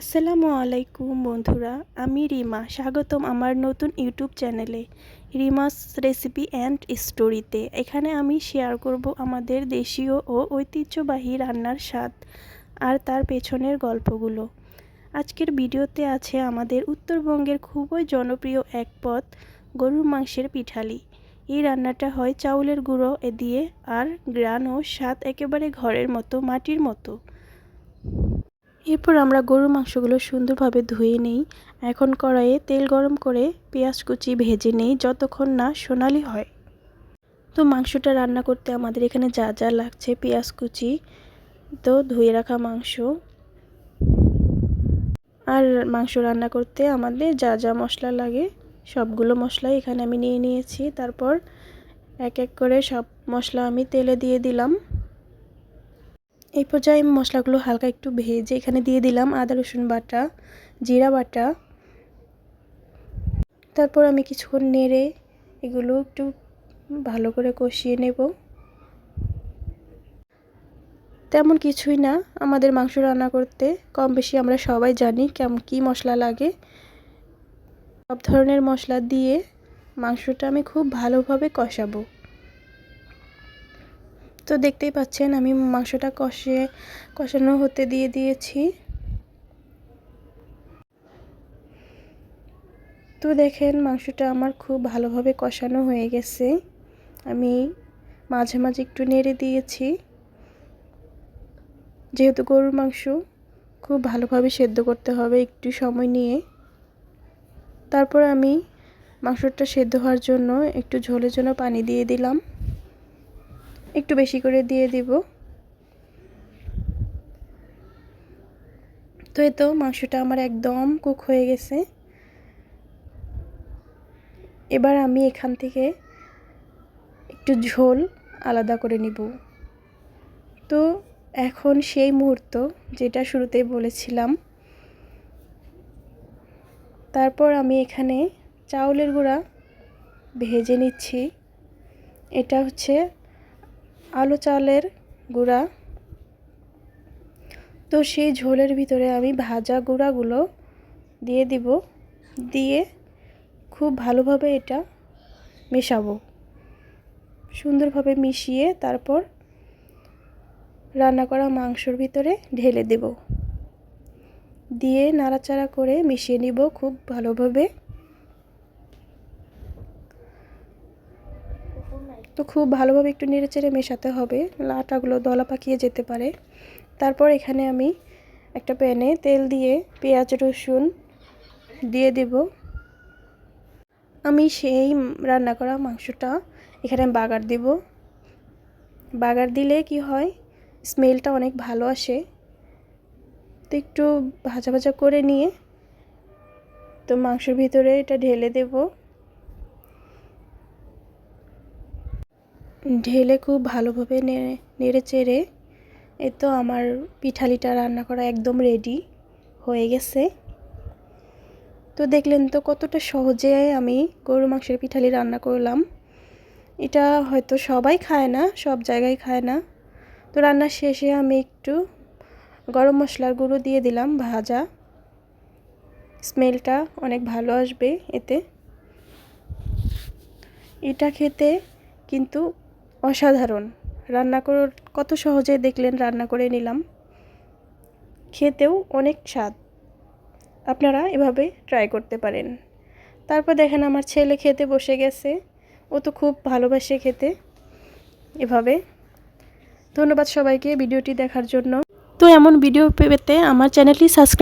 আসসালামু আলাইকুম বন্ধুরা, আমি রিমা। স্বাগতম আমার নতুন ইউটিউব চ্যানেলে, রিমাস রেসিপি অ্যান্ড স্টোরিতে। এখানে আমি শেয়ার করব আমাদের দেশীয় ও ঐতিহ্যবাহী রান্নার স্বাদ আর তার পেছনের গল্পগুলো। আজকের ভিডিওতে আছে আমাদের উত্তরবঙ্গের খুবই জনপ্রিয় এক পদ, গরুর মাংসের পিঠালি। এই রান্নাটা হয় চাউলের গুঁড়ো এ দিয়ে আর গ্রান ও স্বাদ একেবারে ঘরের মতো, মাটির মতো। এরপর আমরা গরুর মাংসগুলো সুন্দরভাবে ধুয়ে নিই। এখন কড়াইয়ে তেল গরম করে পেঁয়াজ কুচি ভেজে নেই যতক্ষণ না সোনালি হয়। তো মাংসটা রান্না করতে আমাদের এখানে যা যা লাগছে, পেঁয়াজ কুচি, তো ধুয়ে রাখা মাংস। আর মাংস রান্না করতে আমাদের যা যা মশলা লাগে, সবগুলো মশলাই এখানে আমি নিয়ে নিয়েছি। তারপর এক এক করে সব মশলা আমি তেলে দিয়ে দিলাম। এই পর্যায়ে আমি মশলাগুলো হালকা একটু ভেজে এখানে দিয়ে দিলাম আদা, রসুন বাটা, জিরা বাটা। তারপর আমি কিছুক্ষণ নেড়ে এগুলো একটু ভালো করে কষিয়ে নেব। তেমন কিছুই না, আমাদের মাংস রান্না করতে কম বেশি আমরা সবাই জানি কেমন কী মশলা লাগে। সব ধরনের মশলা দিয়ে মাংসটা আমি খুব ভালোভাবে কষাবো। তো দেখতেই পাচ্ছেন, আমি মাংসটা কষে, কষানো হতে দিয়ে দিয়েছি। তো দেখেন, মাংসটা আমার খুব ভালোভাবে কষানো হয়ে গেছে। আমি মাঝে মাঝে একটু নেড়ে দিয়েছি। যেহেতু গরুর মাংস, খুব ভালোভাবে সেদ্ধ করতে হবে একটু সময় নিয়ে। তারপর আমি মাংসটা সেদ্ধ হওয়ার জন্য একটু ঝোলের জন্য পানি দিয়ে দিলাম। একটু বেশি করে দিয়ে দিব। তো এই তো মাংসটা আমার একদম কুক হয়ে গেছে। এবার আমি এখান থেকে একটু ঝোল আলাদা করে নিব। তো এখন সেই মুহূর্ত যেটা শুরুতেই বলেছিলাম। তারপর আমি এখানে চাউলের গুঁড়া ভেজে নিচ্ছি। এটা হচ্ছে আলো চালের গুঁড়া। তো সেই ঝোলের ভিতরে আমি ভাজা গুঁড়াগুলো দিয়ে দিব। দিয়ে খুব ভালোভাবে এটা মেশাবো। সুন্দরভাবে মিশিয়ে তারপর রান্না করা মাংসর ভিতরে ঢেলে দেব। দিয়ে নাড়াচাড়া করে মিশিয়ে নিব খুব ভালোভাবে। তো খুব ভালোভাবে একটু নেড়েচেড়ে মেশাতে হবে। লাটাগুলো দলা পাকিয়ে যেতে পারে। তারপর এখানে আমি একটা প্যানে তেল দিয়ে পেঁয়াজ, রসুন দিয়ে দেব। আমি সেই রান্না করা মাংসটা এখানে বাগার দেব। বাগার দিলে কি হয়, স্মেলটা অনেক ভালো আসে। তো একটু ভাজা ভাজা করে নিয়ে তো মাংসের ভিতরে এটা ঢেলে দেবো। ঢেলে খুব ভালোভাবে নেড়ে নেড়ে চেড়ে এ তো আমার পিঠালিটা রান্না করা একদম রেডি হয়ে গেছে। তো দেখলেন তো কতটা সহজে আমি গরু মাংসের পিঠালি রান্না করলাম। এটা হয়তো সবাই খায় না, সব জায়গায় খায় না। তো রান্নার শেষে আমি একটু গরম মশলার গুঁড়ো দিয়ে দিলাম ভাজা। স্মেলটা অনেক ভালো আসবে এতে। এটা খেতে কিন্তু অসাধারণ। রান্না করে কত সহজে দেখলেন, রান্না করে নিলাম। খেতেও অনেক স্বাদ। আপনারা এভাবে ট্রাই করতে পারেন। তারপর দেখেন আমার ছেলে খেতে বসে গেছে। ও তো খুব ভালোবাসে খেতে। এভাবে। ধন্যবাদ সবাইকে ভিডিওটি দেখার জন্য। তো এমন ভিডিও পেতে আমার চ্যানেলটি সাবস্ক্রাইব